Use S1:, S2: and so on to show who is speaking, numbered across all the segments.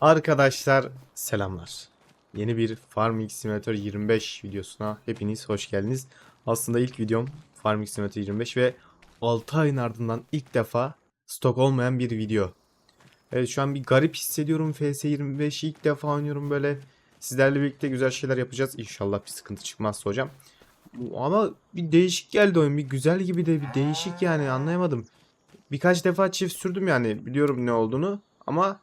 S1: Arkadaşlar selamlar. Yeni bir Farming Simulator 25 videosuna hepiniz hoş geldiniz. Aslında ilk videom Farming Simulator 25 ve 6 ayın ardından ilk defa stok olmayan bir video. Evet şu an bir garip hissediyorum FS 25 ilk defa oynuyorum böyle. Sizlerle birlikte güzel şeyler yapacağız. İnşallah bir sıkıntı çıkmazsa hocam. Ama bir değişik geldi oyun. Bir güzel gibi de bir değişik yani anlayamadım. Birkaç defa çift sürdüm yani biliyorum ne olduğunu ama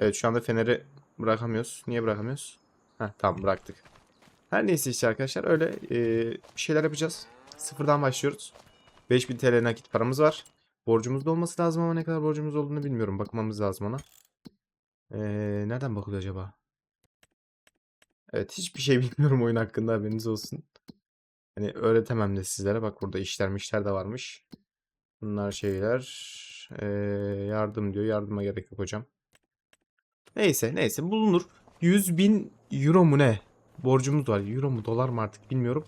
S1: Evet şu anda feneri bırakamıyoruz. Niye bırakamıyoruz? Heh tamam bıraktık. Her neyse işte arkadaşlar öyle e, bir şeyler yapacağız. Sıfırdan başlıyoruz. 5000 TL nakit paramız var. Borcumuz da olması lazım ama ne kadar borcumuz olduğunu bilmiyorum. Bakmamız lazım ona. E, nereden bakılıyor acaba? Evet hiçbir şey bilmiyorum oyun hakkında haberiniz olsun. Hani öğretemem de sizlere. Bak burada işler işler de varmış. Bunlar şeyler. E, yardım diyor. Yardıma gerek yok hocam. Neyse neyse bulunur. 100 bin euro mu ne? Borcumuz var. Euro mu dolar mı artık bilmiyorum.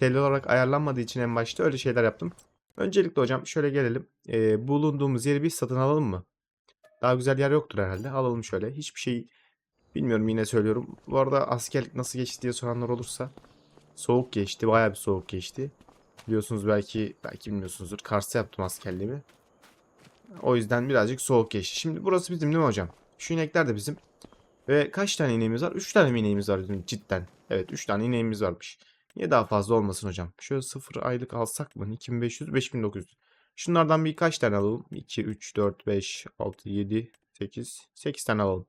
S1: TL olarak ayarlanmadığı için en başta öyle şeyler yaptım. Öncelikle hocam şöyle gelelim. Ee, bulunduğumuz yeri bir satın alalım mı? Daha güzel yer yoktur herhalde. Alalım şöyle. Hiçbir şey bilmiyorum yine söylüyorum. Bu arada askerlik nasıl geçti diye soranlar olursa. Soğuk geçti. Bayağı bir soğuk geçti. Biliyorsunuz belki belki bilmiyorsunuzdur. Kars'ta yaptım askerliğimi. O yüzden birazcık soğuk geçti. Şimdi burası bizim değil mi hocam? Şu inekler de bizim. Ve kaç tane ineğimiz var? 3 tane mi ineğimiz var bizim cidden? Evet 3 tane ineğimiz varmış. Niye daha fazla olmasın hocam? Şöyle 0 aylık alsak mı? 2500, 5900. Şunlardan birkaç tane alalım. 2, 3, 4, 5, 6, 7, 8. 8 tane alalım.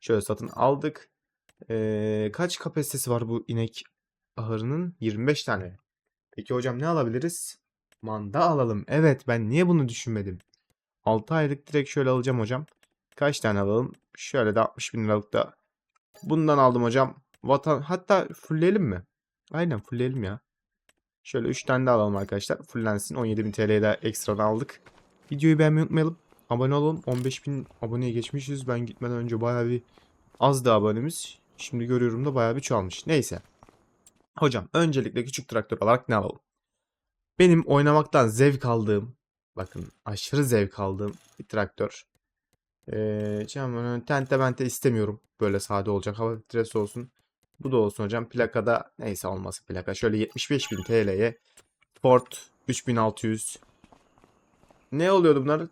S1: Şöyle satın aldık. Ee, kaç kapasitesi var bu inek ahırının? 25 tane. Peki hocam ne alabiliriz? Manda alalım. Evet ben niye bunu düşünmedim? 6 aylık direkt şöyle alacağım hocam. Kaç tane alalım? Şöyle de 60 bin liralık da bundan aldım hocam. Vatan hatta fullleyelim mi? Aynen fullleyelim ya. Şöyle 3 tane de alalım arkadaşlar. Fullensin. 17.000 TL'ye de ekstradan aldık. Videoyu beğenmeyi unutmayalım. Abone olun. 15.000 aboneye geçmişiz. Ben gitmeden önce bayağı bir azdı abonemiz. Şimdi görüyorum da bayağı bir çoğalmış. Neyse. Hocam öncelikle küçük traktör olarak ne alalım? Benim oynamaktan zevk aldığım, bakın aşırı zevk aldığım bir traktör. Ee, tente bente istemiyorum. Böyle sade olacak. Hava filtresi olsun. Bu da olsun hocam. Plakada neyse olması plaka. Şöyle 75.000 TL'ye Ford 3600. Ne oluyordu bunlar?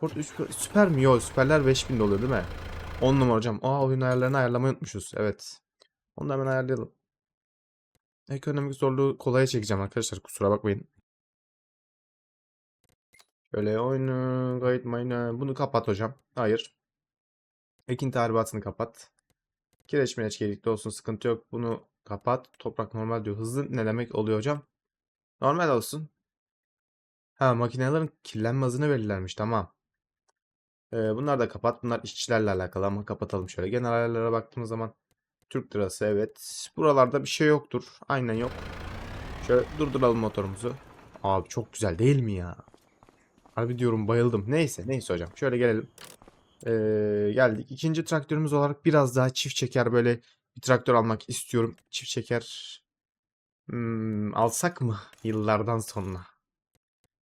S1: Ford 3 süper mi? Yok süperler 5000 oluyor değil mi? 10 numara hocam. Aa oyun ayarlarını ayarlamayı unutmuşuz. Evet. Onu da hemen ayarlayalım. Ekonomik zorluğu kolaya çekeceğim arkadaşlar. Kusura bakmayın. Şöyle oyunu, kayıt mayını. Bunu kapat hocam. Hayır. Ekin tahribatını kapat. Kireç mireç gedikli olsun sıkıntı yok. Bunu kapat. Toprak normal diyor. Hızlı ne demek oluyor hocam? Normal olsun. Ha makinelerin kirlenme hızını verirlermiş. Tamam. Ee, bunlar da kapat. Bunlar işçilerle alakalı ama kapatalım şöyle. Genel ayarlara baktığımız zaman Türk lirası evet. Buralarda bir şey yoktur. Aynen yok. Şöyle durduralım motorumuzu. Abi çok güzel değil mi ya? Harbi diyorum bayıldım. Neyse neyse hocam. Şöyle gelelim. Ee, geldik. İkinci traktörümüz olarak biraz daha çift çeker böyle bir traktör almak istiyorum. Çift çeker hmm, alsak mı yıllardan sonra?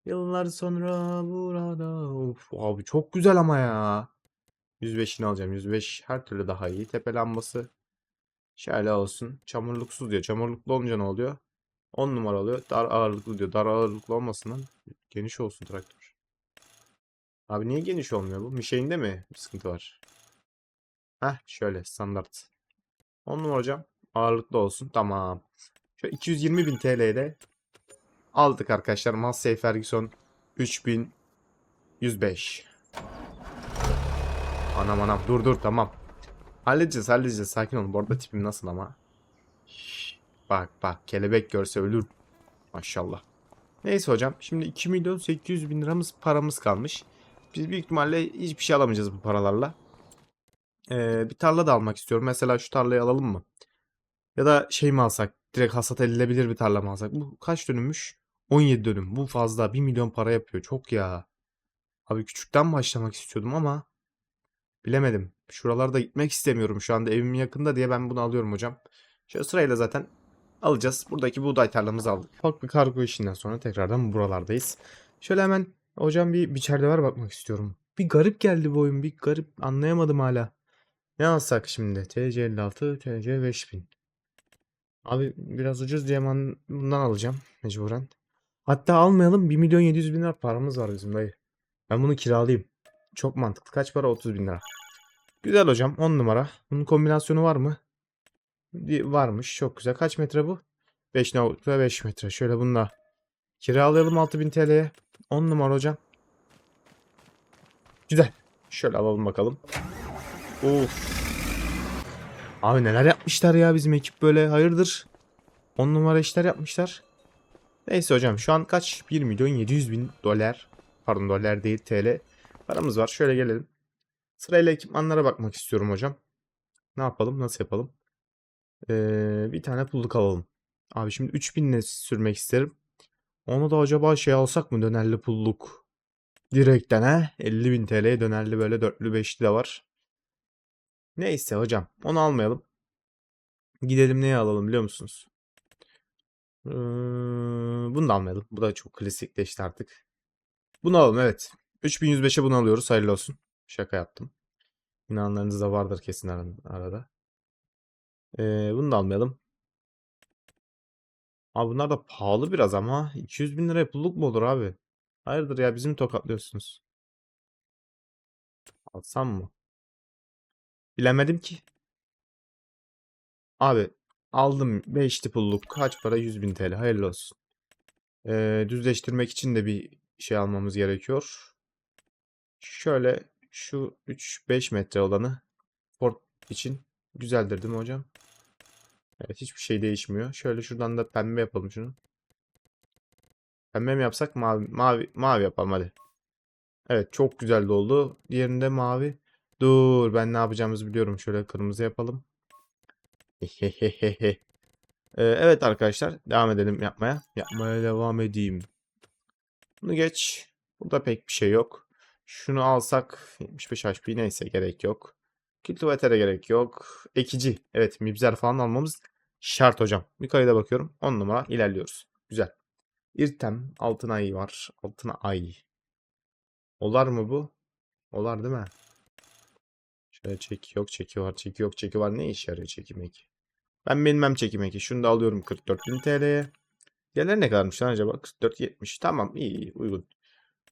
S1: Yıllar sonra burada. Of, abi çok güzel ama ya. 105'ini alacağım. 105 her türlü daha iyi. Tepe lambası şöyle olsun. Çamurluksuz diyor. Çamurluklu olunca ne oluyor? 10 numara oluyor. Dar ağırlıklı diyor. Dar ağırlıklı olmasın lan. Geniş olsun traktör. Abi niye geniş olmuyor bu? Mişeğinde mi bir sıkıntı var? Heh şöyle standart. 10 numara hocam. Ağırlıklı olsun. Tamam. Şöyle 220 bin TL'de aldık arkadaşlar. Massey Ferguson 3105. Anam anam dur dur tamam. Halledeceğiz halledeceğiz sakin olun. Bu tipim nasıl ama. Bak bak kelebek görse ölür. Maşallah. Neyse hocam. Şimdi 2 milyon 800 bin liramız paramız kalmış. Biz büyük ihtimalle hiçbir şey alamayacağız bu paralarla. Ee, bir tarla da almak istiyorum. Mesela şu tarlayı alalım mı? Ya da şey mi alsak? Direkt hasat edilebilir bir tarla mı alsak? Bu kaç dönümmüş? 17 dönüm. Bu fazla. 1 milyon para yapıyor. Çok ya. Abi küçükten başlamak istiyordum ama bilemedim. Şuralarda gitmek istemiyorum şu anda. Evimin yakında diye ben bunu alıyorum hocam. Şöyle sırayla zaten alacağız. Buradaki buğday tarlamızı aldık. Ufak bir kargo işinden sonra tekrardan buralardayız. Şöyle hemen hocam bir biçerde var bakmak istiyorum. Bir garip geldi bu oyun. Bir garip anlayamadım hala. Ne alsak şimdi? TC56, TC 5000. Abi biraz ucuz diye ben bundan alacağım mecburen. Hatta almayalım 1 milyon 700 bin lira paramız var bizim dayı. Ben bunu kiralayayım. Çok mantıklı. Kaç para? 30 bin lira. Güzel hocam 10 numara. Bunun kombinasyonu var mı? Varmış. Çok güzel. Kaç metre bu? 5.5 metre. Şöyle bunu da kiralayalım 6000 TL'ye. 10 numara hocam. Güzel. Şöyle alalım bakalım. Of. Abi neler yapmışlar ya bizim ekip böyle hayırdır? 10 numara işler yapmışlar. Neyse hocam şu an kaç? 1 milyon 700 bin dolar. Pardon dolar değil TL. Paramız var. Şöyle gelelim. Sırayla ekipmanlara bakmak istiyorum hocam. Ne yapalım? Nasıl yapalım? Ee, bir tane pulluk alalım. Abi şimdi 3000 ne sürmek isterim. Onu da acaba şey alsak mı? Dönerli pulluk. Direkten he? 50.000 TL'ye dönerli böyle dörtlü beşli de var. Neyse hocam. Onu almayalım. Gidelim neye alalım biliyor musunuz? Ee, bunu da almayalım. Bu da çok klasikleşti artık. Bunu alalım evet. 3105'e bunu alıyoruz. Hayırlı olsun. Şaka yaptım. İnanlarınız da vardır kesin ar- arada. Ee, bunu da almayalım. Abi bunlar da pahalı biraz ama 200 bin liraya pulluk mu olur abi? Hayırdır ya bizim tokatlıyorsunuz. Alsam mı? Bilemedim ki. Abi aldım 5'li pulluk. Kaç para? 100 bin TL. Hayırlı olsun. Ee, düzleştirmek için de bir şey almamız gerekiyor. Şöyle şu 3-5 metre olanı port için güzeldir değil mi hocam? Evet hiçbir şey değişmiyor. Şöyle şuradan da pembe yapalım şunu. Pembe mi yapsak mavi mavi mavi yapalım hadi. Evet çok güzel oldu. Diğerinde mavi. Dur ben ne yapacağımızı biliyorum. Şöyle kırmızı yapalım. Ee, evet arkadaşlar devam edelim yapmaya. Yapmaya devam edeyim. Bunu geç. Burada pek bir şey yok. Şunu alsak 75 HP neyse gerek yok. Kültivatöre gerek yok. Ekici. Evet mibzer falan almamız şart hocam. Yukarıda bakıyorum. 10 numara ilerliyoruz. Güzel. İrtem. Altın ay var. Altın ay. Olar mı bu? Olar değil mi? Şöyle çeki yok. Çeki var. Çeki yok. Çeki var. Ne işe yarıyor çekim eki? Ben bilmem çekim eki. Şunu da alıyorum 44.000 TL'ye. Diğerleri ne kadarmış lan acaba? 44.70. Tamam iyi, iyi uygun.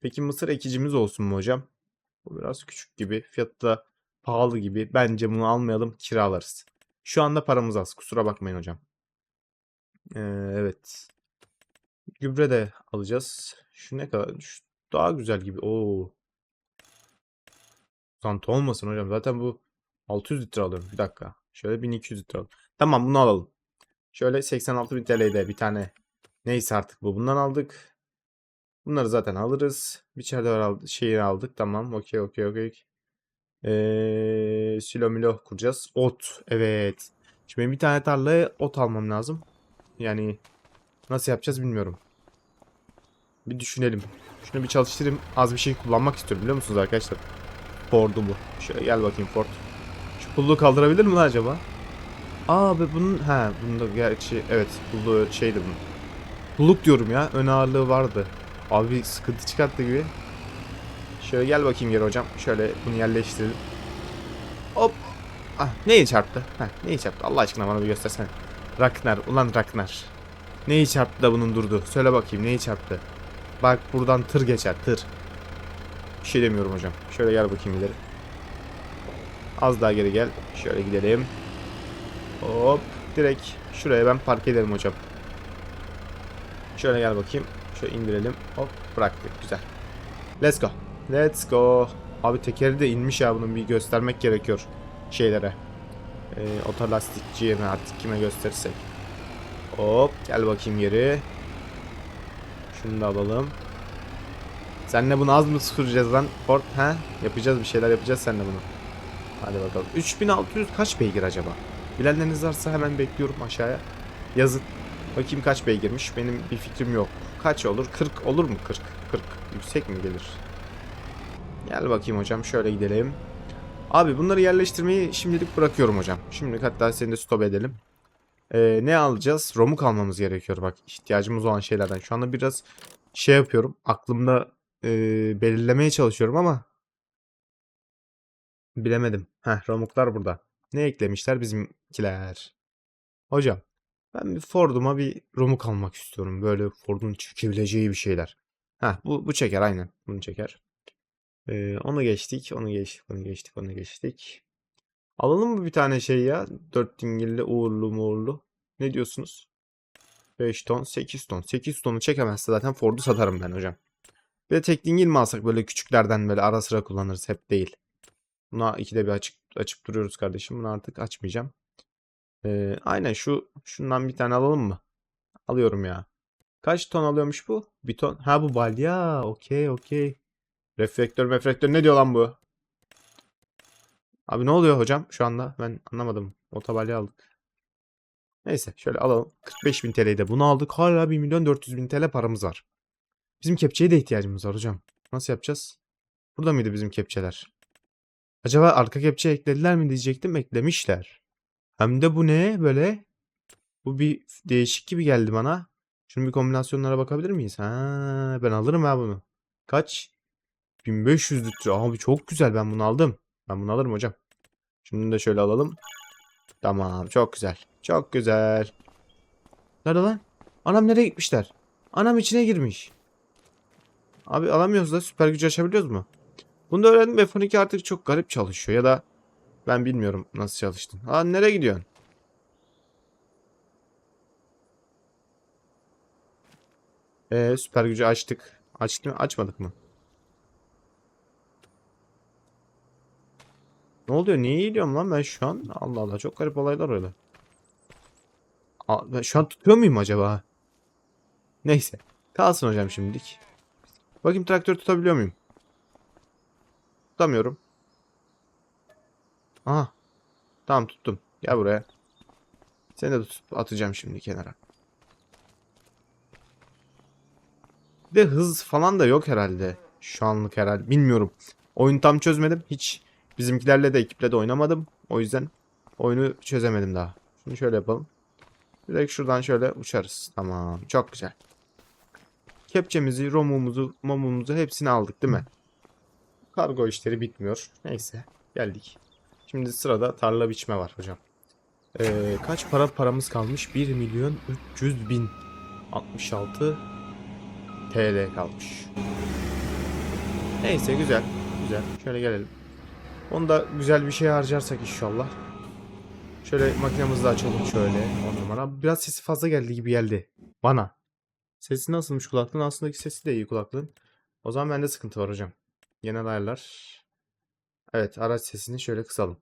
S1: Peki mısır ekicimiz olsun mu hocam? Bu biraz küçük gibi. Fiyatı da pahalı gibi. Bence bunu almayalım kiralarız. Şu anda paramız az. Kusura bakmayın hocam. Ee, evet. Gübre de alacağız. Şu ne kadar? Şu daha güzel gibi. Oo. Santa olmasın hocam. Zaten bu 600 litre alıyorum. Bir dakika. Şöyle 1200 litre alalım. Tamam bunu alalım. Şöyle 86.000 TL'de bir tane neyse artık bu. Bundan aldık. Bunları zaten alırız. Bir çerdever aldık. Şeyi aldık. Tamam. Okey okey okey. Ee, silo milo kuracağız. Ot. Evet. Şimdi bir tane tarlaya ot almam lazım. Yani nasıl yapacağız bilmiyorum. Bir düşünelim. Şunu bir çalıştırayım. Az bir şey kullanmak istiyorum biliyor musunuz arkadaşlar? Ford'u bu. Şöyle gel bakayım Ford. Şu pulluğu kaldırabilir mi acaba? Aa be bunun ha bunda gerçi evet pulluğu şeydi bunun. Pulluk diyorum ya. Ön ağırlığı vardı. Abi sıkıntı çıkarttı gibi. Şöyle gel bakayım geri hocam. Şöyle bunu yerleştirelim. Hop. Ah neyi çarptı? Heh, neyi çarptı? Allah aşkına bana bir göstersene. Ragnar. Ulan Ragnar. Neyi çarptı da bunun durdu? Söyle bakayım neyi çarptı? Bak buradan tır geçer tır. Bir şey demiyorum hocam. Şöyle gel bakayım ileri. Az daha geri gel. Şöyle gidelim. Hop. Direkt şuraya ben park ederim hocam. Şöyle gel bakayım. Şöyle indirelim. Hop bıraktık. Güzel. Let's go. Let's go. Abi tekeri de inmiş ya bunun bir göstermek gerekiyor şeylere. Ee, otolastikçiye mi artık kime gösterirsek. Hop gel bakayım geri. Şunu da alalım. Senle bunu az mı süreceğiz lan Ford ha? Yapacağız bir şeyler yapacağız seninle bunu. Hadi bakalım. 3600 kaç beygir acaba? Bilenleriniz varsa hemen bekliyorum aşağıya. Yazın. Bakayım kaç beygirmiş. Benim bir fikrim yok. Kaç olur? 40 olur mu? 40. 40. Yüksek mi gelir? Gel bakayım hocam. Şöyle gidelim. Abi bunları yerleştirmeyi şimdilik bırakıyorum hocam. Şimdilik hatta seni de stop edelim. Ee, ne alacağız? Romuk almamız gerekiyor bak. ihtiyacımız olan şeylerden. Şu anda biraz şey yapıyorum. Aklımda e, belirlemeye çalışıyorum ama Bilemedim. Heh Romuklar burada. Ne eklemişler bizimkiler? Hocam ben bir Ford'uma bir Romuk almak istiyorum. Böyle Ford'un çekebileceği bir şeyler. Heh bu, bu çeker aynen. Bunu çeker. Ee, onu geçtik. Onu geçtik. Onu geçtik. Onu geçtik. Alalım mı bir tane şey ya? Dört dingilli uğurlu muğurlu. Ne diyorsunuz? 5 ton, 8 ton. 8 tonu çekemezse zaten Ford'u satarım ben hocam. Bir de tek dingil mi alsak böyle küçüklerden böyle ara sıra kullanırız. Hep değil. Buna ikide bir açıp, açıp duruyoruz kardeşim. Bunu artık açmayacağım. Ee, aynen şu şundan bir tane alalım mı? Alıyorum ya. Kaç ton alıyormuş bu? Bir ton. Ha bu balya. Okey okey. Reflektör reflektör ne diyor lan bu? Abi ne oluyor hocam şu anda? Ben anlamadım. Otobalya aldık. Neyse şöyle alalım. 45 bin TL'yi de bunu aldık. Hala 1 milyon 400 bin TL paramız var. Bizim kepçeye de ihtiyacımız var hocam. Nasıl yapacağız? Burada mıydı bizim kepçeler? Acaba arka kepçe eklediler mi diyecektim. Eklemişler. Hem de bu ne böyle? Bu bir değişik gibi geldi bana. Şunun bir kombinasyonlara bakabilir miyiz? Ha, ben alırım ha bunu. Kaç? 1500 litre. Abi çok güzel ben bunu aldım. Ben bunu alırım hocam. Şunu da şöyle alalım. Tamam çok güzel. Çok güzel. Nerede lan? Anam nereye gitmişler? Anam içine girmiş. Abi alamıyoruz da süper gücü açabiliyoruz mu? Bunu da öğrendim. F12 artık çok garip çalışıyor. Ya da ben bilmiyorum nasıl çalıştın. Aa nereye gidiyorsun? Ee, süper gücü açtık. Açtık mı? Açmadık mı? Ne oluyor? Niye eğiliyorum lan ben şu an? Allah Allah çok garip olaylar öyle. Ben şu an tutuyor muyum acaba? Neyse. Kalsın hocam şimdilik. Bakayım traktör tutabiliyor muyum? Tutamıyorum. Aha. Tamam tuttum. Gel buraya. Seni de tutup atacağım şimdi kenara. Bir de hız falan da yok herhalde. Şu anlık herhalde. Bilmiyorum. Oyunu tam çözmedim. Hiç bizimkilerle de ekiple de oynamadım. O yüzden oyunu çözemedim daha. Şimdi şöyle yapalım. Direkt şuradan şöyle uçarız. Tamam. Çok güzel. Kepçemizi, romumuzu, momumuzu hepsini aldık değil mi? Kargo işleri bitmiyor. Neyse. Geldik. Şimdi sırada tarla biçme var hocam. Ee, kaç para paramız kalmış? 1 milyon 300 bin 66 TL kalmış. Neyse güzel. Güzel. Şöyle gelelim. Onu da güzel bir şey harcarsak inşallah. Şöyle makinemizi de açalım şöyle. On numara. Biraz sesi fazla geldi gibi geldi. Bana. Sesi nasılmış kulaklığın? Aslında sesi de iyi kulaklığın. O zaman bende sıkıntı var hocam. Genel ayarlar. Evet araç sesini şöyle kısalım.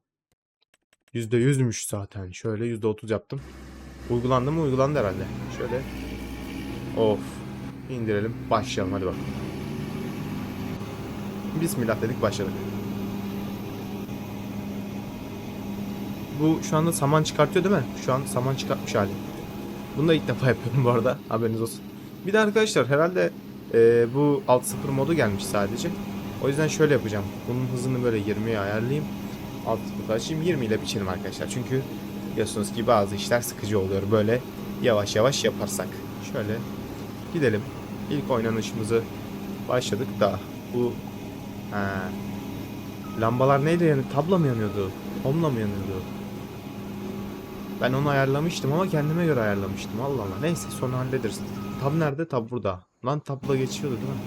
S1: %100'müş zaten. Şöyle %30 yaptım. Uygulandı mı? Uygulandı herhalde. Şöyle. Of. İndirelim. Başlayalım hadi bakalım. Bismillah dedik başladık. Bu şu anda saman çıkartıyor değil mi? Şu an saman çıkartmış hali. Bunu da ilk defa yapıyorum bu arada. Haberiniz olsun. Bir de arkadaşlar herhalde e, bu 6.0 modu gelmiş sadece. O yüzden şöyle yapacağım. Bunun hızını böyle 20'ye ayarlayayım. 6.0 açayım 20 ile biçelim arkadaşlar. Çünkü biliyorsunuz ki bazı işler sıkıcı oluyor böyle yavaş yavaş yaparsak. Şöyle gidelim. İlk oynanışımızı başladık da bu ha, lambalar neyle yanıyor? Tabla mı yanıyordu? Homla mı yanıyordu? Ben onu ayarlamıştım ama kendime göre ayarlamıştım. Allah Allah. Neyse sonra hallederiz. Tab nerede? Tab burada. Lan tabla geçiyordu değil mi?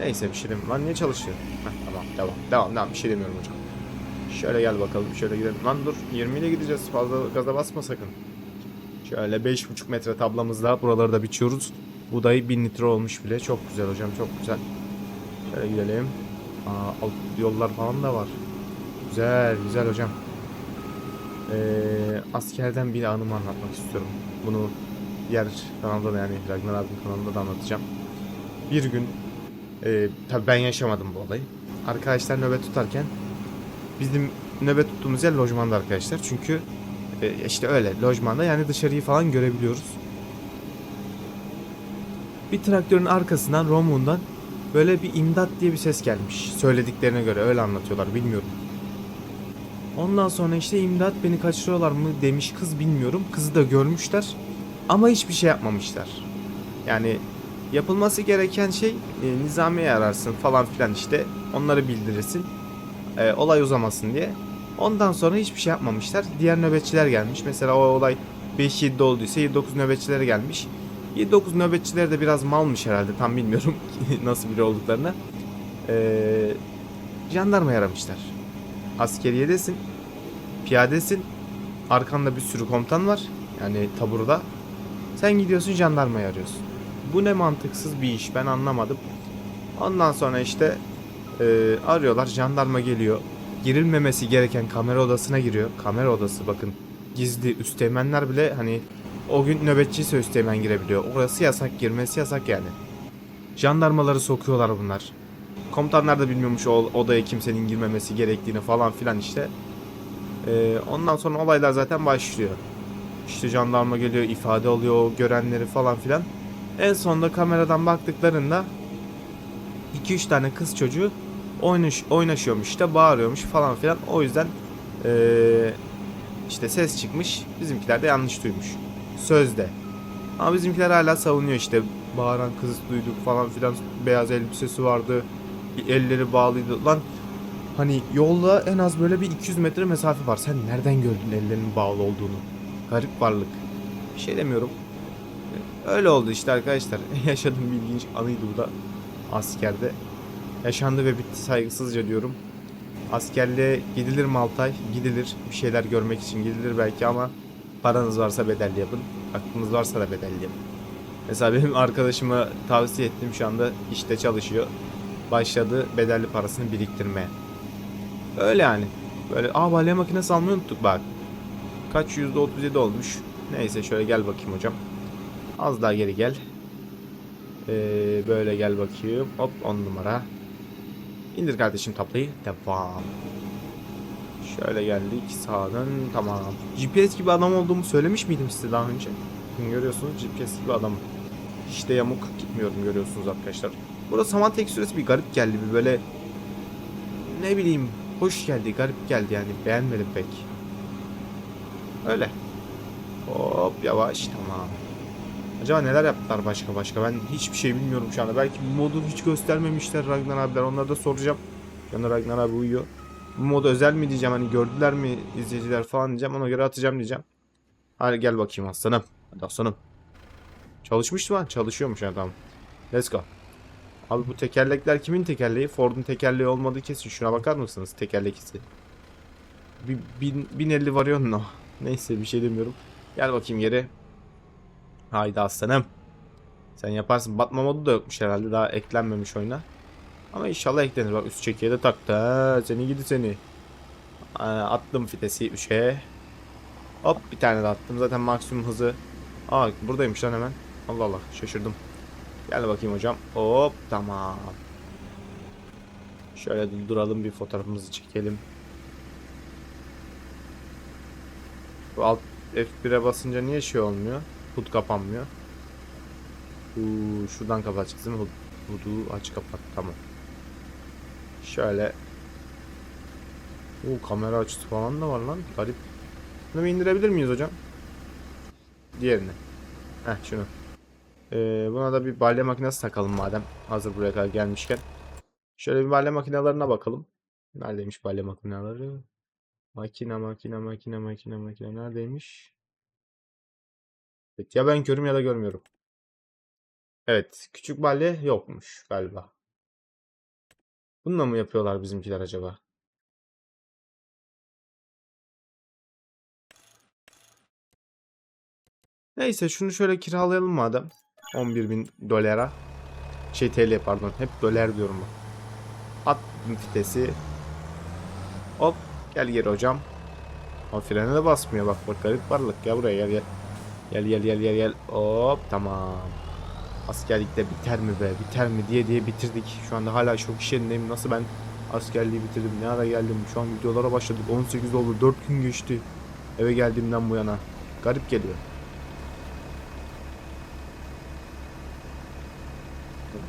S1: Neyse bir şey demiyorum. Lan niye çalışıyor? Heh, tamam devam. Devam devam bir şey demiyorum hocam. Şöyle gel bakalım. Şöyle gidelim. Lan dur 20 ile gideceğiz. Fazla gaza basma sakın. Şöyle 5,5 metre tablamızla buraları da biçiyoruz. Buğday 1000 litre olmuş bile. Çok güzel hocam çok güzel. Şöyle gidelim. Aa, alt yollar falan da var. Güzel güzel hocam. Ee, askerden bir anımı anlatmak istiyorum. Bunu diğer kanalda da yani Ragnar abinin kanalında da anlatacağım. Bir gün e, tabii ben yaşamadım bu olayı. Arkadaşlar nöbet tutarken bizim nöbet tuttuğumuz yer lojmanda arkadaşlar. Çünkü e, işte öyle lojmanda yani dışarıyı falan görebiliyoruz. Bir traktörün arkasından Romun'dan böyle bir imdat diye bir ses gelmiş. Söylediklerine göre öyle anlatıyorlar bilmiyorum. Ondan sonra işte imdat beni kaçırıyorlar mı demiş kız bilmiyorum. Kızı da görmüşler ama hiçbir şey yapmamışlar. Yani yapılması gereken şey e, nizamiye ararsın falan filan işte onları bildirirsin. e, olay uzamasın diye. Ondan sonra hiçbir şey yapmamışlar. Diğer nöbetçiler gelmiş. Mesela o olay 5-7'de olduysa 7-9 nöbetçileri gelmiş. 7-9 nöbetçiler de biraz malmış herhalde. Tam bilmiyorum nasıl biri olduklarını. Ee, jandarma yaramışlar. Askeriyedesin. Piyadesin. Arkanda bir sürü komutan var. Yani taburda. Sen gidiyorsun jandarmayı arıyorsun. Bu ne mantıksız bir iş ben anlamadım. Ondan sonra işte e, arıyorlar jandarma geliyor. Girilmemesi gereken kamera odasına giriyor. Kamera odası bakın gizli üsteğmenler bile hani o gün nöbetçiyse üsteğmen girebiliyor. Orası yasak girmesi yasak yani. Jandarmaları sokuyorlar bunlar. Komutanlar da bilmiyormuş o odaya kimsenin girmemesi gerektiğini falan filan işte. Ee, ondan sonra olaylar zaten başlıyor. İşte jandarma geliyor, ifade alıyor görenleri falan filan. En sonunda kameradan baktıklarında 2-3 tane kız çocuğu oynaş, oynaşıyormuş işte bağırıyormuş falan filan. O yüzden ee, işte ses çıkmış. Bizimkiler de yanlış duymuş. Sözde. Ama bizimkiler hala savunuyor işte. Bağıran kız duyduk falan filan. Beyaz elbisesi vardı. Elleri bağlıydı. Lan hani yolda en az böyle bir 200 metre mesafe var. Sen nereden gördün ellerinin bağlı olduğunu? Garip varlık. Bir şey demiyorum. Öyle oldu işte arkadaşlar. Yaşadığım bir ilginç anıydı bu da. Askerde. Yaşandı ve bitti saygısızca diyorum. Askerliğe gidilir mi Altay? Gidilir. Bir şeyler görmek için gidilir belki ama paranız varsa bedelli yapın. Aklınız varsa da bedelli yapın. Mesela benim arkadaşıma tavsiye ettim şu anda işte çalışıyor. Başladı bedelli parasını biriktirmeye. Öyle yani. Böyle aa balya makinesi almayı unuttuk bak. Kaç yüzde 37 olmuş. Neyse şöyle gel bakayım hocam. Az daha geri gel. Ee, böyle gel bakayım. Hop 10 numara. İndir kardeşim tablayı. Devam. Şöyle geldik. Sağdan tamam. GPS gibi adam olduğumu söylemiş miydim size daha önce? Görüyorsunuz GPS gibi adam. Hiç de yamuk gitmiyorum görüyorsunuz arkadaşlar. Burada saman tekstüresi bir garip geldi. Bir böyle ne bileyim hoş geldi garip geldi yani beğenmedim pek. Öyle. Hop yavaş tamam. Acaba neler yaptılar başka başka? Ben hiçbir şey bilmiyorum şu anda. Belki bu modu hiç göstermemişler Ragnar abiler. Onları da soracağım. Yanında Ragnar abi uyuyor. Bu mod özel mi diyeceğim hani gördüler mi izleyiciler falan diyeceğim. Ona göre atacağım diyeceğim. Hadi gel bakayım aslanım. Hadi aslanım. Çalışmış mı? Çalışıyormuş ya tamam. Let's go. Abi bu tekerlekler kimin tekerleği? Ford'un tekerleği olmadığı kesin. Şuna bakar mısınız? Tekerlek izi. Bir, bin, 1050 varıyor no. Neyse bir şey demiyorum. Gel bakayım yere. Haydi aslanım. Sen yaparsın. Batma modu da yokmuş herhalde. Daha eklenmemiş oyuna. Ama inşallah eklenir. Bak üst çekiye de taktı. Seni gidi seni. Aa, attım fitesi 3'e. Hop bir tane de attım. Zaten maksimum hızı. Aa buradaymış lan hemen. Allah Allah şaşırdım. Gel bakayım hocam. Hop tamam. Şöyle dur- duralım bir fotoğrafımızı çekelim. Bu alt F1'e basınca niye şey olmuyor? Hud kapanmıyor. Uuu, şuradan kapatacaksın. Hud, Hud'u aç kapat. Tamam. Şöyle. Oo, kamera açısı falan da var lan. Garip. Bunu indirebilir miyiz hocam? Diğerini. Heh şunu. Ee, buna da bir balya makinesi takalım madem. Hazır buraya kadar gelmişken. Şöyle bir balya makinelerine bakalım. Neredeymiş balya makineleri? Makine makine makine makine makine neredeymiş? Evet, ya ben körüm ya da görmüyorum. Evet, küçük balya yokmuş galiba. Bununla mı yapıyorlar bizimkiler acaba? Neyse şunu şöyle kiralayalım madem. 11.000 dolara. Şey TL pardon. Hep dolar diyorum bak. At fitesi. Hop gel geri hocam. O frene de basmıyor bak bak garip varlık ya buraya gel gel. Gel gel gel gel gel. Hop tamam. Askerlikte biter mi be biter mi diye diye bitirdik. Şu anda hala şok iş yerindeyim. Nasıl ben askerliği bitirdim ne ara geldim. Şu an videolara başladık. 18 oldu 4 gün geçti. Eve geldiğimden bu yana. Garip geliyor.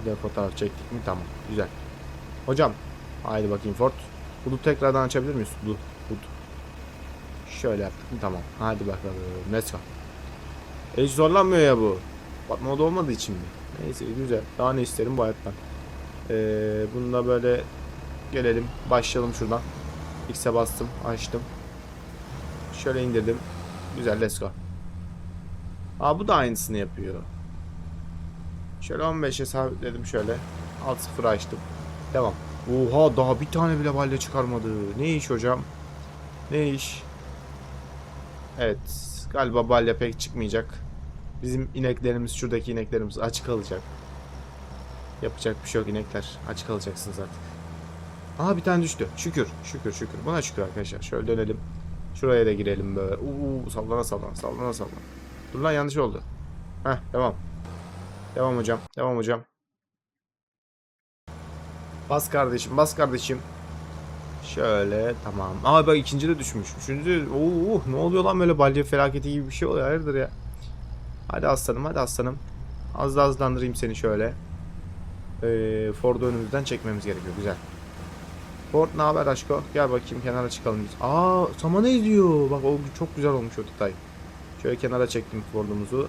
S1: Bir de fotoğraf çektik mi? Tamam. Güzel. Hocam. Haydi bakayım Ford. Hudu tekrardan açabilir miyiz? Hudu. Hud. Şöyle yaptık mı? Tamam. Hadi bakalım. Let's Hiç zorlanmıyor ya bu. Batma modu olmadığı için mi? Neyse güzel. Daha ne isterim bu hayattan. Ee, bunda böyle Gelelim. Başlayalım şuradan. X'e bastım. Açtım. Şöyle indirdim. Güzel let's go. Aa bu da aynısını yapıyor. Şöyle 15'e sabitledim şöyle. Alt sıfır açtım. Devam. Oha daha bir tane bile balya çıkarmadı. Ne iş hocam? Ne iş? Evet. Galiba balya pek çıkmayacak. Bizim ineklerimiz şuradaki ineklerimiz aç kalacak. Yapacak bir şey yok inekler. Aç kalacaksınız artık. Aha bir tane düştü. Şükür. Şükür şükür. Buna şükür arkadaşlar. Şöyle dönelim. Şuraya da girelim böyle. Uuu sallana sallana sallana sallana. Dur lan yanlış oldu. Heh devam. Devam hocam. Devam hocam. Bas kardeşim bas kardeşim. Şöyle tamam. Aa bak ikinci de düşmüş. Üçüncü de Oo, ne oluyor lan böyle balya felaketi gibi bir şey oluyor. Hayırdır ya. Hadi aslanım hadi aslanım. Az da hızlandırayım seni şöyle. Ee, Ford'u önümüzden çekmemiz gerekiyor. Güzel. Ford ne haber aşko? Gel bakayım kenara çıkalım biz. Aa sama ne diyor? Bak o çok güzel olmuş o detay. Şöyle kenara çektim Ford'umuzu.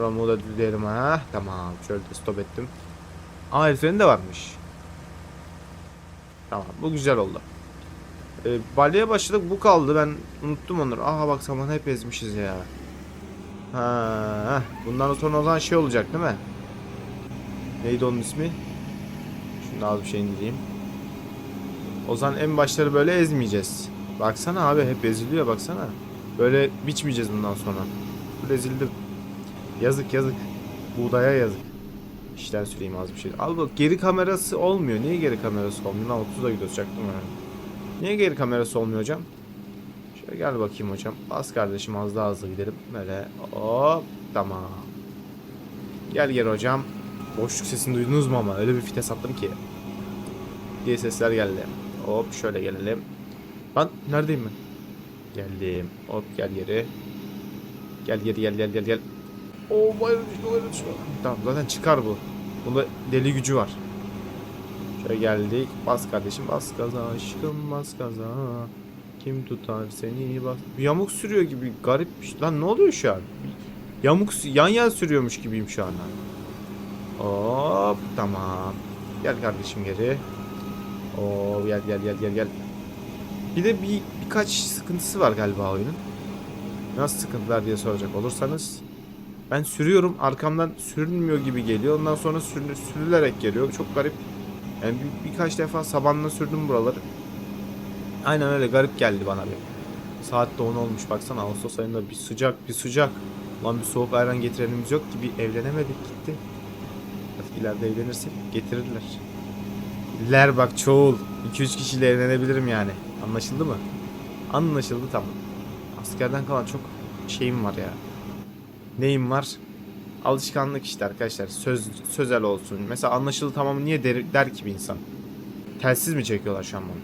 S1: Ramuğu da düzleyelim ha. Tamam. Şöyle de stop ettim. Aa el de varmış. Tamam bu güzel oldu. Ee, balyaya başladık bu kaldı ben unuttum onları. Aha bak samanı hep ezmişiz ya. Ha, bundan sonra o zaman şey olacak değil mi? Neydi onun ismi? Şunu az bir şey indireyim. O zaman en başları böyle ezmeyeceğiz. Baksana abi hep eziliyor baksana. Böyle biçmeyeceğiz bundan sonra. Bu ezildi. Yazık yazık. Buğdaya yazık. İşten süreyim az bir şey. Al bak geri kamerası olmuyor. Niye geri kamerası olmuyor? Lan 30'a gidiyoruz çaktım yani. Niye geri kamerası olmuyor hocam? Şöyle gel bakayım hocam. Bas kardeşim az daha hızlı gidelim. Böyle hop tamam. Gel geri hocam. Boşluk sesini duydunuz mu ama? Öyle bir fites attım ki. Diye sesler geldi. Hop şöyle gelelim. Lan neredeyim ben? Geldim. Hop gel geri. Gel geri gel gel gel gel. Oo bayrağı düştü bayrağı düştü. Tamam zaten çıkar bu. Bunda deli gücü var. Şöyle geldik. Bas kardeşim bas gaza aşkım bas gaza. Kim tutar seni bas. Bir yamuk sürüyor gibi garip bir şey. Lan ne oluyor şu an? Yamuk yan yan sürüyormuş gibiyim şu an. Hop tamam. Gel kardeşim geri. Oo gel gel gel gel gel. Bir de bir birkaç sıkıntısı var galiba oyunun. Nasıl sıkıntılar diye soracak olursanız. Ben sürüyorum arkamdan sürünmüyor gibi geliyor. Ondan sonra sürü- sürülerek geliyor. Çok garip. Yani bir, birkaç defa sabanla sürdüm buraları. Aynen öyle garip geldi bana bir. Saat de 10 olmuş baksana Ağustos ayında bir sıcak bir sıcak. Lan bir soğuk ayran getirenimiz yok ki bir evlenemedik gitti. Artık ileride evlenirsek getirirler. Ler bak çoğul. 2-3 kişiyle evlenebilirim yani. Anlaşıldı mı? Anlaşıldı tamam. Askerden kalan çok şeyim var ya. Neyim var? Alışkanlık işte arkadaşlar. Söz sözel olsun. Mesela anlaşıldı tamam niye der, der ki bir insan? Telsiz mi çekiyorlar şu an bunu?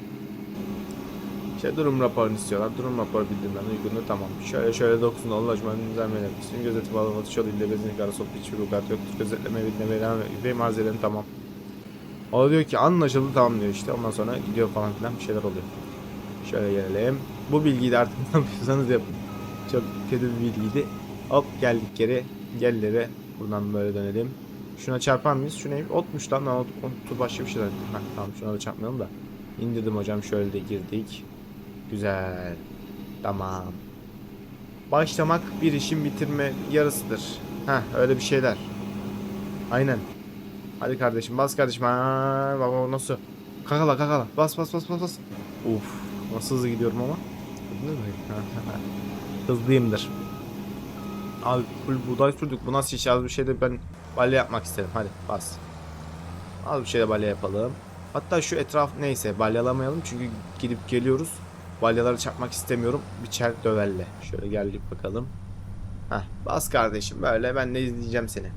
S1: İşte durum raporunu istiyorlar. Durum raporu bildirimden uygunluğu tamam. Şöyle şöyle dokusun aşkına düzenlemek için gözetim alınması şu ilde benzinlik arası hiçbir vukuat yoktur. Gözetleme bildirme devam ve marz edelim tamam. O diyor ki anlaşıldı tamam diyor işte. Ondan sonra gidiyor falan filan bir şeyler oluyor. Şöyle gelelim. Bu bilgiyi de artık ne yapıyorsanız yapın. Çok kötü bir bilgiydi. Hop geldik geri. Gelleri buradan böyle dönelim. Şuna çarpar mıyız? Şu ne? Otmuş lan. Ot, otu başka bir şey. Heh, tamam şuna da çarpmayalım da. İndirdim hocam. Şöyle de girdik. Güzel. Tamam. Başlamak bir işin bitirme yarısıdır. Heh öyle bir şeyler. Aynen. Hadi kardeşim bas kardeşim. Ha, baba nasıl? Kakala kakala. Bas bas bas bas bas. Uf. Nasıl hızlı gidiyorum ama. Hızlıyımdır. Abi full buğday sürdük. Bu nasıl iş? Az bir şey de ben balya yapmak istedim. Hadi bas. Az bir şey de balya yapalım. Hatta şu etraf neyse balyalamayalım çünkü gidip geliyoruz. Balyaları çakmak istemiyorum. Biçer dövelle. Şöyle geldik bakalım. Heh, bas kardeşim böyle ben de izleyeceğim seni.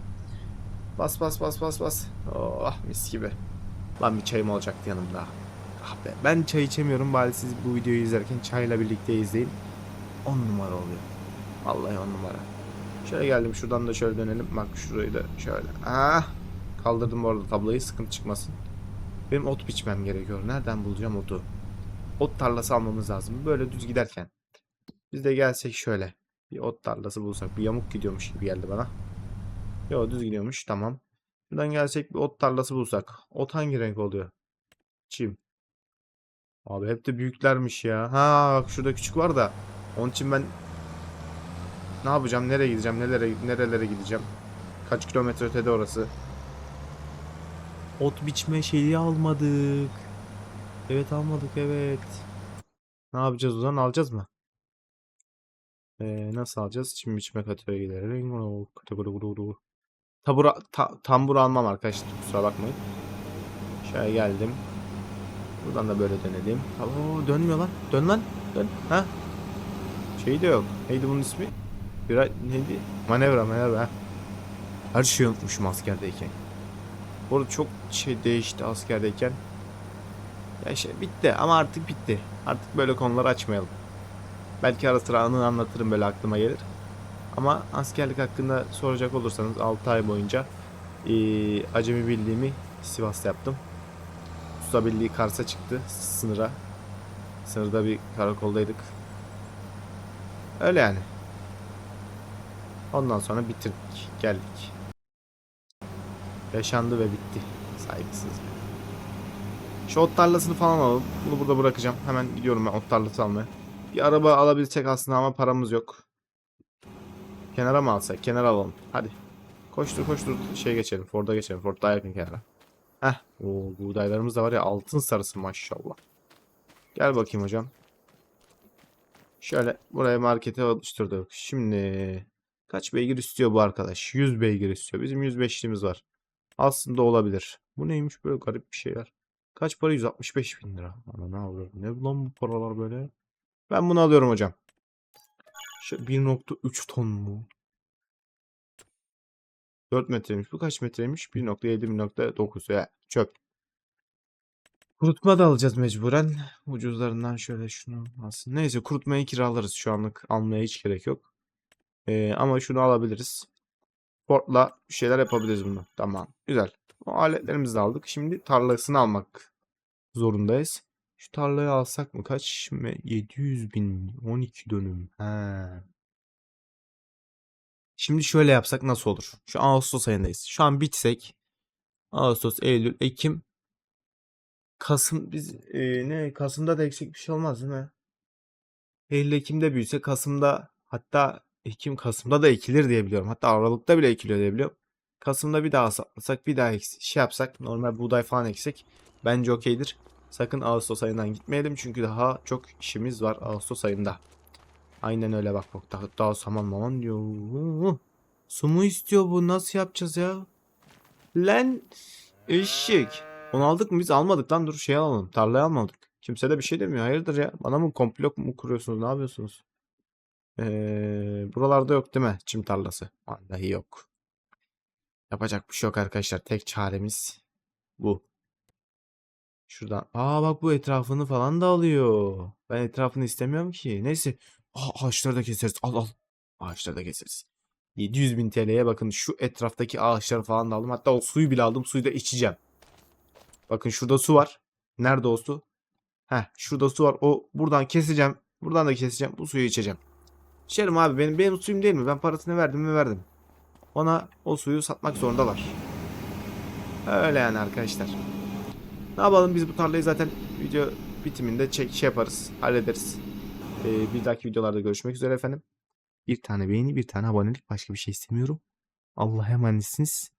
S1: Bas bas bas bas bas. Oh mis gibi. Lan bir çayım olacaktı yanımda. Ah be ben çay içemiyorum bari siz bu videoyu izlerken çayla birlikte izleyin. 10 numara oluyor. Vallahi 10 numara. Şöyle geldim şuradan da şöyle dönelim. Bak şurayı da şöyle. Ah kaldırdım bu arada tablayı sıkıntı çıkmasın. Benim ot biçmem gerekiyor. Nereden bulacağım otu? Ot tarlası almamız lazım. Böyle düz giderken. Biz de gelsek şöyle. Bir ot tarlası bulsak. Bir yamuk gidiyormuş gibi geldi bana. Yo düz gidiyormuş. Tamam. Buradan gelsek bir ot tarlası bulsak. Ot hangi renk oluyor? Çim. Abi hep de büyüklermiş ya. Ha bak şurada küçük var da. Onun için ben ne yapacağım? Nereye gideceğim? Nelere nerelere gideceğim? Kaç kilometre ötede orası? Ot biçme şeyi almadık. Evet almadık evet. Ne yapacağız o zaman? Alacağız mı? Ee, nasıl alacağız? Çim biçme kategorileri. Kategori Tabura, ta, tambur almam arkadaşlar. Kusura bakmayın. Şöyle geldim. Buradan da böyle dönelim. Oo, dönmüyor lan. Dön lan. Dön. Ha? Şey de yok. Neydi bunun ismi? Biraz neydi? Manevra manevra. Her şeyi unutmuşum askerdeyken. Bu arada çok şey değişti askerdeyken. Ya şey bitti ama artık bitti. Artık böyle konuları açmayalım. Belki ara sıra anı anlatırım böyle aklıma gelir. Ama askerlik hakkında soracak olursanız 6 ay boyunca eee acemi birliğimi Sivas'ta yaptım. Usta birliği Kars'a çıktı sınıra. Sınırda bir karakoldaydık. Öyle yani. Ondan sonra bitirdik. Geldik. Yaşandı ve bitti. Saygısız. Şu ot tarlasını falan alalım. Bunu burada bırakacağım. Hemen gidiyorum ben ot tarlası almaya. Bir araba alabilsek aslında ama paramız yok. Kenara mı alsak? Kenara alalım. Hadi. Koştur koştur şey geçelim. Ford'a geçelim. Ford daha yakın kenara. Heh. Oo, buğdaylarımız da var ya altın sarısı maşallah. Gel bakayım hocam. Şöyle buraya markete alıştırdık. Şimdi kaç beygir istiyor bu arkadaş? 100 beygir istiyor. Bizim 105'liğimiz var. Aslında olabilir. Bu neymiş böyle garip bir şeyler. Kaç para? 165 bin lira. Ana ne alıyorum? Ne lan bu paralar böyle? Ben bunu alıyorum hocam. Şu 1.3 ton mu? 4 metreymiş. Bu kaç metreymiş? 1.7 1.9 ya çöp. Kurutma da alacağız mecburen. Ucuzlarından şöyle şunu alsın. Neyse kurutmayı kiralarız şu anlık. Almaya hiç gerek yok. Ee, ama şunu alabiliriz. Portla bir şeyler yapabiliriz bunu. Tamam. Güzel. O aletlerimizi de aldık. Şimdi tarlasını almak zorundayız. Şu tarlayı alsak mı? Kaç? 700 bin. 12 dönüm. He. Şimdi şöyle yapsak nasıl olur? Şu Ağustos ayındayız. Şu an bitsek Ağustos, Eylül, Ekim, Kasım biz e, ne Kasım'da da eksik bir şey olmaz değil mi? Eylül, Ekim'de büyüse Kasım'da hatta Ekim, Kasım'da da ekilir diye biliyorum. Hatta Aralık'ta bile ekiliyor diye biliyorum. Kasım'da bir daha saplasak bir daha eks- şey yapsak normal buğday falan eksik. Bence okeydir. Sakın Ağustos ayından gitmeyelim çünkü daha çok işimiz var Ağustos ayında. Aynen öyle bak bak daha, daha saman maman diyor. Su mu istiyor bu nasıl yapacağız ya? Lan eşek. Onu aldık mı biz almadık lan dur şey alalım tarlayı almadık. Kimse de bir şey demiyor hayırdır ya bana mı komplot mu kuruyorsunuz ne yapıyorsunuz? Ee, buralarda yok değil mi çim tarlası? Vallahi yok. Yapacak bir şey yok arkadaşlar tek çaremiz bu. Şuradan. Aa bak bu etrafını falan da alıyor. Ben etrafını istemiyorum ki. Neyse. Aa, ağaçları da keseriz. Al al. Ağaçları da keseriz. 700 bin TL'ye bakın şu etraftaki ağaçları falan da aldım. Hatta o suyu bile aldım. Suyu da içeceğim. Bakın şurada su var. Nerede o su? Heh şurada su var. O buradan keseceğim. Buradan da keseceğim. Bu suyu içeceğim. İçerim abi benim benim suyum değil mi? Ben parasını verdim mi verdim. Ona o suyu satmak zorundalar. Öyle yani arkadaşlar. Ne yapalım biz bu tarlayı zaten video bitiminde çek şey yaparız. Hallederiz. Ee, bir dahaki videolarda görüşmek üzere efendim. Bir tane beğeni bir tane abonelik başka bir şey istemiyorum. Allah'a emanetsiniz.